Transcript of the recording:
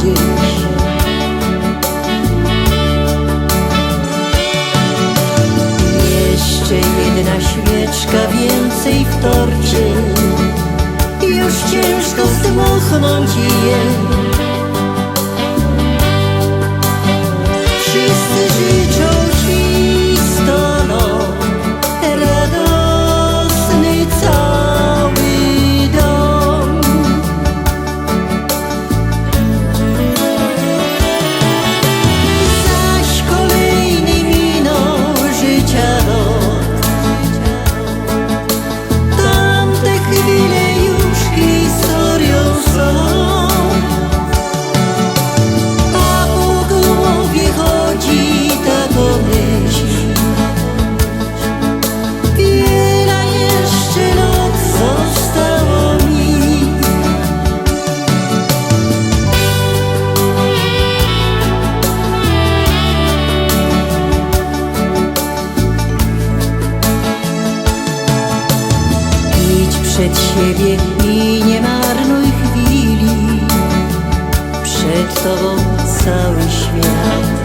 gdzieś. Jeszcze jedna świeczka więcej wtorczy, już ciężko zdmuchnąć je. siebie i nie marnuj chwili. Przed Tobą cały świat.